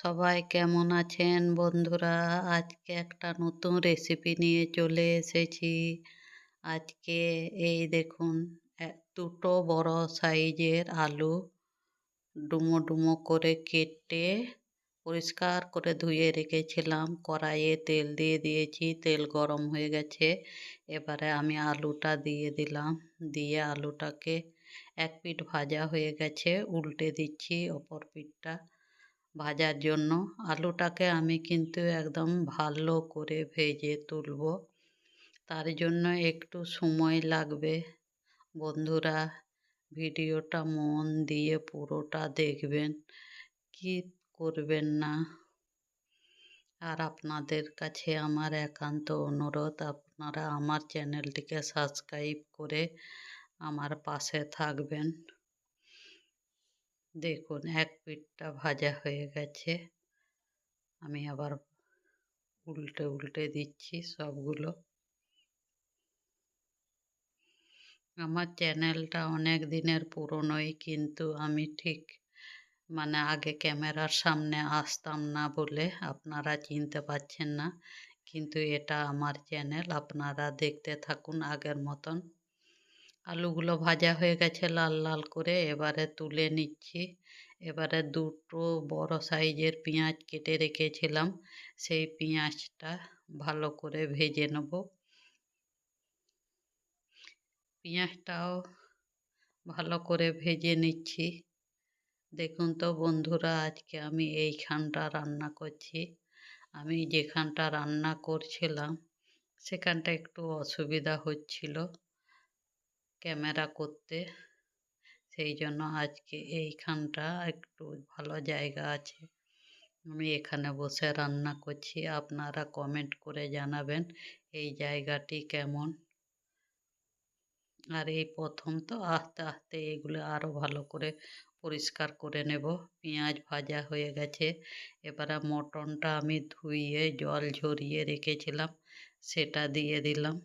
সবাই কেমন আছেন বন্ধুরা? আজকে একটা নতুন রেসিপি নিয়ে চলে এসেছি। আজকে এই দেখুন দুটো বড় সাইজের আলু ডুমো ডুমো করে কেটে পরিষ্কার করে ধুয়ে রেখেছিলাম। কড়াইয়ে তেল দিয়ে দিয়েছি, তেল গরম হয়ে গেছে। এবারে আমি আলুটা দিয়ে দিলাম। দিয়ে আলুটাকে এক পিঠ ভাজা হয়ে গেছে, উল্টে দিচ্ছি অপর পিঠটা। ভাজার জন্য। আলুটাকে আমি কিন্তু একদম ভালো করে ভেজে তুলব। তার জন্য একটু সময় লাগবে। বন্ধুরা, ভিডিওটা মন দিয়ে পুরোটা দেখবেন। কি করবেন না? আর আপনাদের কাছে আমার একান্ত অনুরোধ, আপনারা আমার চ্যানেলটিকে সাবস্ক্রাইব করে আমার পাশে থাকবেন। দেখুন, এক পিঠটা ভাজা হয়ে গেছে। আমি আবার উল্টে উল্টে দিচ্ছি সবগুলো। আমার চ্যানেলটা অনেক দিনের পুরনোই, কিন্তু আমি ঠিক মানে আগে ক্যামেরার সামনে আসতাম না বলে আপনারা চিনতে পারছেন না। কিন্তু এটা আমার চ্যানেল, আপনারা দেখতে থাকুন আগের মতন। আলুগুলো ভাজা হয়ে গেছে লাল লাল করে এবারে তুলে নিচ্ছি। এবারে দুটো বড় সাইজের পেঁয়াজ কেটে রেখেছিলাম। সেই পেঁয়াজটা ভালো করে ভেজে নেব। পেঁয়াজটাও ভালো করে ভেজে নিচ্ছি। দেখুন তো বন্ধুরা, আজকে আমি এইখানটা রান্না করছি। আমি যেখানটা রান্না করছিলাম, সেখানটা একটু অসুবিধা হচ্ছিল। ক্যামেরা করতে। সেই জন্য আজকে এইখানটা একটু ভালো জায়গা আছে। আমি এখানে বসে রান্না করছি। আপনারা কমেন্ট করে জানাবেন এই জায়গাটি কেমন। আর এই প্রথম তো আস্তে আস্তে এগুলো আরও ভালো করে পরিষ্কার করে নেব। পেঁয়াজ ভাজা হয়ে গেছে। এবারে মটনটা আমি ধুইয়ে জল ঝরিয়ে রেখেছিলাম। সেটা দিয়ে দিলাম।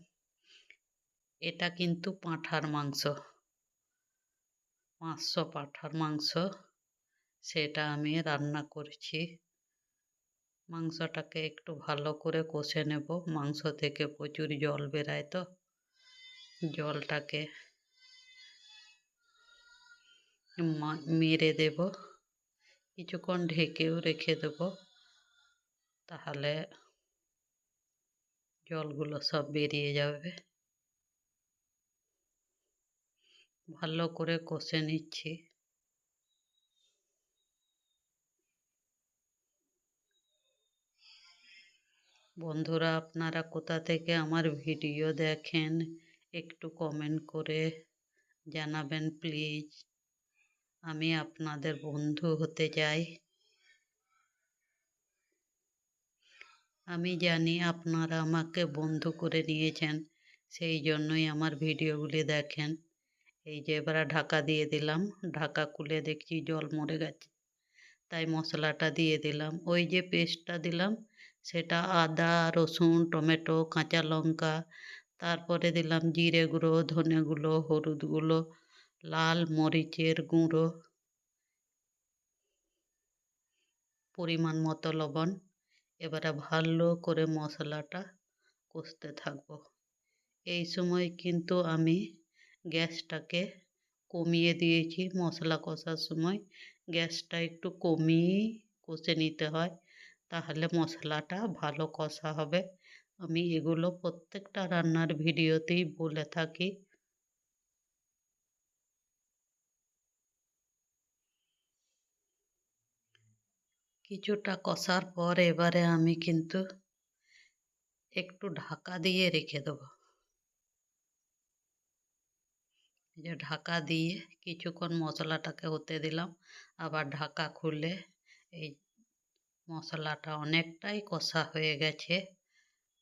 এটা কিন্তু পাঁঠার মাংস। পাঁচশো পাঁঠার মাংস। সেটা আমি রান্না করছি। মাংসটাকে একটু ভালো করে কষে নেব। মাংস থেকে প্রচুর জল বেরায় তো। জলটাকে মেরে দেব। কিছুক্ষণ ঢেকেও রেখে দেব। তাহলে জলগুলো সব বেরিয়ে যাবে। ভালো করে কষে নিচ্ছি। বন্ধুরা, আপনারা কোথা থেকে আমার ভিডিও দেখেন, একটু কমেন্ট করে জানাবেন প্লিজ আমি আপনাদের বন্ধু হতে চাই। আমি জানি আপনারা আমাকে বন্ধু করে নিয়েছেন, সেই জন্যই আমার ভিডিওগুলি দেখেন। এই যে এবারে ঢাকা দিয়ে দিলাম। ঢাকা খুলে দেখছি জল মরে গেছে। তাই মশলাটা দিয়ে দিলাম। ওই যে পেস্টটা দিলাম, সেটা আদা, রসুন, টমেটো, কাঁচা লঙ্কা, তারপরে দিলাম জিরে গুঁড়ো, ধনে গুঁড়ো, হলুদ গুঁড়ো, লাল মরিচের গুঁড়ো, পরিমাণ মতো লবণ। এবারে ভালো করে মশলাটা কষতে থাকব। এই সময় কিন্তু আমি গ্যাসটাকে কমিয়ে দিয়েছি। মশলা কষার সময় গ্যাসটা একটু কমিয়েই কষে নিতে হয়, তাহলে মশলাটা ভালো কষা হবে। আমি এগুলো প্রত্যেকটা রান্নার ভিডিওতেই বলে থাকি। কিছুটা কষার পর এবারে আমি কিন্তু একটু ঢাকা দিয়ে রেখে দেবো। যে ঢাকা দিয়ে কিছুক্ষণ মশলাটাকে হতে দিলাম। আবার ঢাকা খুলে এই মশলাটা অনেকটাই কষা হয়ে গেছে।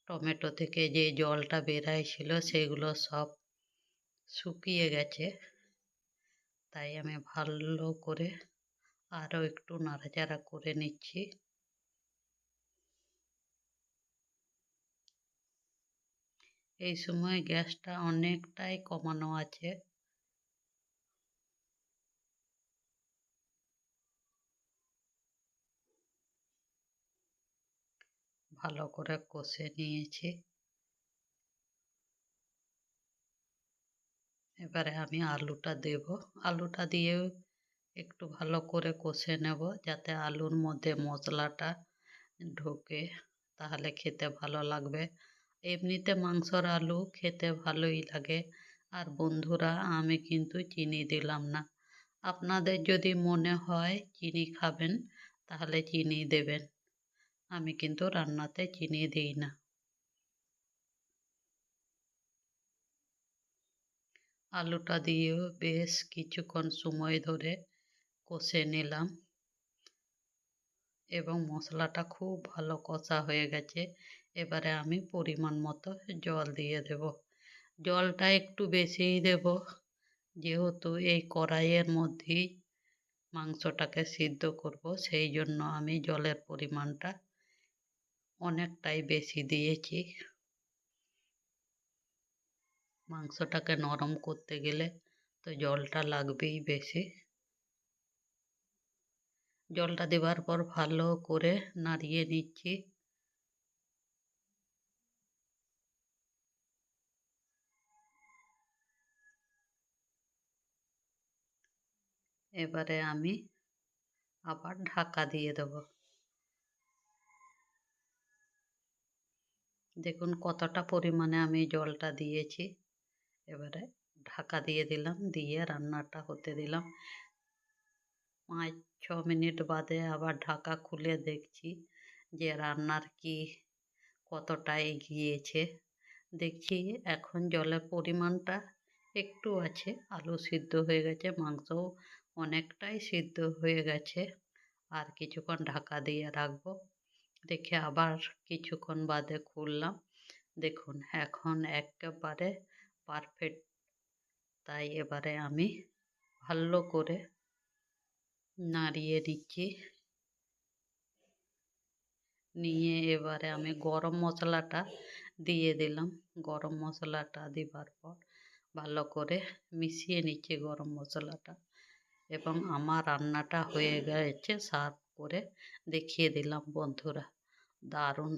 টমেটো থেকে যে জলটা বেরাইছিল সেগুলো সব শুকিয়ে গেছে। তাই আমি ভালো করে আরও একটু নাড়াচাড়া করে নিচ্ছি। এই সময় গ্যাসটা অনেকটাই কমানো আছে। ভালো করে কষে নিয়েছি। এবারে আমি আলুটা দেব। আলুটা দিয়েও একটু ভালো করে কষে নেব যাতে আলুর মধ্যে মশলাটা ঢোকে, তাহলে খেতে ভালো লাগবে। এমনিতে মাংসর আলু খেতে ভালোই লাগে। আর বন্ধুরা, আমি কিন্তু চিনি দিলাম না। আপনাদের যদি মনে হয় চিনি খাবেন, তাহলে চিনি দেবেন। আমি কিন্তু রান্নাতে চিনি দিই না। আলুটা দিয়েও বেশ কিছুক্ষণ সময় ধরে কষে নিলাম এবং মশলাটা খুব ভালো কষা হয়ে গেছে। এবারে আমি পরিমাণ মতো জল দিয়ে দেব। জলটা একটু বেশিই দেব, যেহেতু এই কড়াইয়ের মধ্যেই মাংসটাকে সিদ্ধ করব, সেই জন্য আমি জলের পরিমাণটা অনেকটাই বেশি দিয়েছি। মাংসটাকে নরম করতে গেলে তো জলটা লাগবেই বেশি। জলটা দেওয়ার পর ভালো করে নাড়িয়ে নিচ্ছি। এবারে আমি আবার ঢাকা দিয়ে দেব। দেখুন কতটা পরিমাণে আমি জলটা দিয়েছি। এবারে ঢাকা দিয়ে দিলাম, দিয়ে রান্নাটা হতে দিলাম। পাঁচ, ছ মিনিট বাদে আবার ঢাকা খুলে দেখছি যে রান্নার কি কতটা এগিয়েছে। দেখছি এখন জলের পরিমাণটা একটু আছে, আলু সিদ্ধ হয়ে গেছে, মাংসও অনেকটাই সিদ্ধ হয়ে গেছে। আর কিছুক্ষণ ঢাকা দিয়ে রাখব। রেখে আবার কিছুক্ষণ বাদে খুললাম। দেখুন, এখন একেবারে পারফেক্ট তাই এবারে আমি ভালো করে নাড়িয়ে দিচ্ছি। নিয়ে এবারে আমি গরম মশলাটা দিয়ে দিলাম। গরম মশলাটা দেবার পর ভালো করে মিশিয়ে নিচ্ছি গরম মশলাটা। এবং আমার রান্নাটা হয়ে গেছে, সার্ভ করে দেখিয়ে দিলাম বন্ধুরা। দারুণ